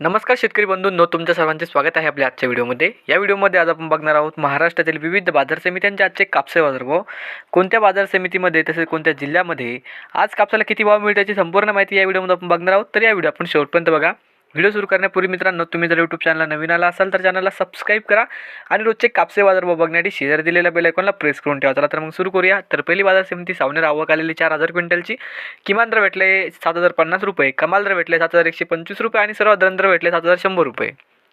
नमस्कार शेतकरी बंधूंनो तुमच्या सर्वांचे स्वागत आहे आपल्या आजच्या व्हिडिओमध्ये. या व्हिडिओमध्ये आज आपण बघणार आहोत महाराष्ट्रातील विविध बाजार समित्यांचे आजचे कापसे बाजारभाव कोणत्या बाजार समितीमध्ये तसेच कोणत्या जिल्ह्यामध्ये आज कापसाला किती भाव मिळतो याची संपूर्ण माहिती या व्हिडिओमध्ये आपण बघणार आहोत. तर या व्हिडिओ आपण शेवटपर्यंत बघा. व्हिडिओ सुरू करण्यापूर्वी मित्रांनो तुम्ही जर यूट्यूब चॅनलला नवीन आला असाल तर चॅनलला सबस्क्राईब करा आणि रोजचे कापसे बाजार बघण्यासाठी शेजार दिलेल्या बेल आयकॉनला प्रेस करून ठेवा. चला तर मग सुरू करूया. तर पहिली बाजार समिती सावनेर आवक आलेली चार हजार क्विंटलची. किमान दर भेटले सात हजार पन्नास रुपये. कमाल दर भेटले सात हजार एकशे पंचवीस रुपये आणि सर्वात दर भेटले सात हजार शंभर रुपये.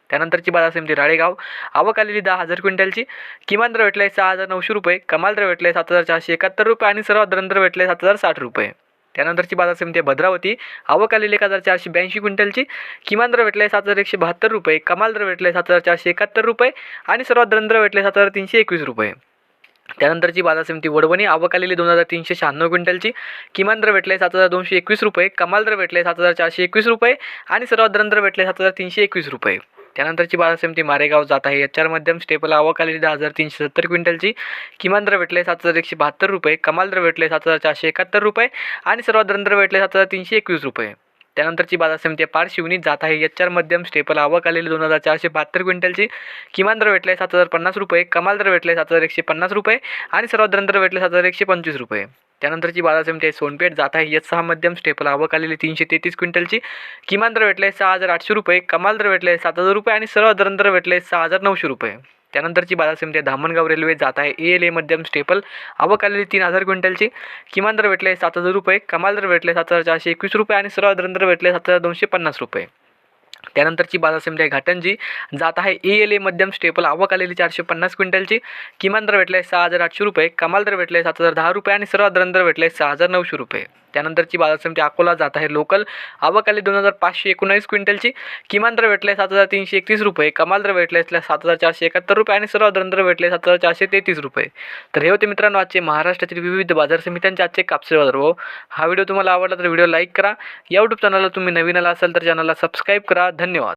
त्यानंतरची बाजार समिती राळेगाव. आवक आलेली दहा हजार क्विंटलची. किमान दर भेटले सहा हजार नऊशे रुपये. कमाल दर भेटले सात हजार चारशे एकाहत्तर रुपये आणि सर्वात दर भेटले सात हजार साठ रुपये. त्यानंतरची बाजार समिती आहे भद्रावती. आवक आलेली एक हजार चारशे ब्याऐंशी क्विंटलची. किमान दर भेटले सात हजार एकशे बहात्तर रुपये. कमाल दर भेटले सात हजार चारशे एकाहत्तर रुपये. आणि सर्वात दरंद्र भेटले सात हजार तीनशे एकवीस रुपये. त्यानंतरची बाजार समिती वडवणी. आवक आलेली दोन हजार तीनशे शहाण्णव क्विंटलची. किमान दर भेटले सात हजार दोनशे एकवीस रुपये. कमाल दर भेटले सात हजार चारशे एकवीस रुपये. आणि सर्वात दरंद्र भेटले सात हजार तीनशे एकवीस रुपये. त्यानंतरची बाजार समिती मारेगाव जात आहे. एच आर मध्यम स्टेपल आवक दहा हजार तीनशे सत्तर क्विंटलची. किमान दर भेटले सात हजार एकशे बहात्तर रुपये. कमाल दर भेटले सात हजार चारशे एकाहत्तर रुपये. आणि सर्वात दर भेटले सात हजार तीनशे एकवीस रुपये. त्यानंतरची बाजार समिती पार शिवनी जात आहे. एच आर मध्यम स्टेपल आवक आलेली दोन हजार चारशे बहात्तर क्विंटलची. किमान दर भेटले सात हजार पन्नास रुपये. कमाल दर भेटले सात हजार एकशे पन्नास रुपये. आणि सर्वात दर भेटले सात हजार एकशे पंचवीस रुपये. त्यानंतरची बाजार समिती आहे सोनपेठ. जात आहे एच सहा मध्यम स्टेपल आवक आलेली तीनशे तेहतीस क्विंटलची. किमान दर भेटले सहा हजार आठशे रुपये. कमाल दर भेटले सात हजार रुपये. आणि सर्वात दर भेटले सहा हजार नऊशे रुपये. त्यानंतरची बाजार समिती आहे धामणगाव रेल्वे जात आहे. ए एल ए मध्यम स्टेपल. आवक आलेली तीन हजार क्विंटलची. किमान दर भेटले सात हजार रुपये. कमाल दर भेटले सात हजार चारशे एकवीस रुपये आणि सर्व दर भेटले सात हजार दोनशे पन्नास रुपये. त्यानंतरची बाजार समिती आहे घाटंजी जात आहे. ए एल ए मध्यम स्टेपल. आवक आलेली चारशे पन्नास क्विंटलची. किमान दर भेटले सहा हजार आठशे रुपये. कमाल दर भेटले सात हजार दहा रुपये आणि सर्व दर भेटले सहा हजार नऊशे रुपये. त्यानंतरची बाजार समिती अकोला जात आहे. लोकल आवक आली दोन हजार पाचशे एकोणावीस क्विंटलची. किमान दर भेटले सात हजार तीनशे एकतीस रुपये. कमाल दर भेटले सात हजार चारशे एकाहत्तर रुपये आणि सर्व दर भेटले सात हजार चारशे तेहतीस रुपये. तर हे होते मित्रांनो आजचे महाराष्ट्रातील विविध बाजार समित्यांचे आजचे कापसे बाजार भाव. हा व्हिडिओ तुम्हाला आवडला तर व्हिडिओ लाईक करा. या यूट्यूब चॅनलला तुम्ही नवीन आला असाल तर चॅनलला सबस्क्राईब करा. धन्यवाद.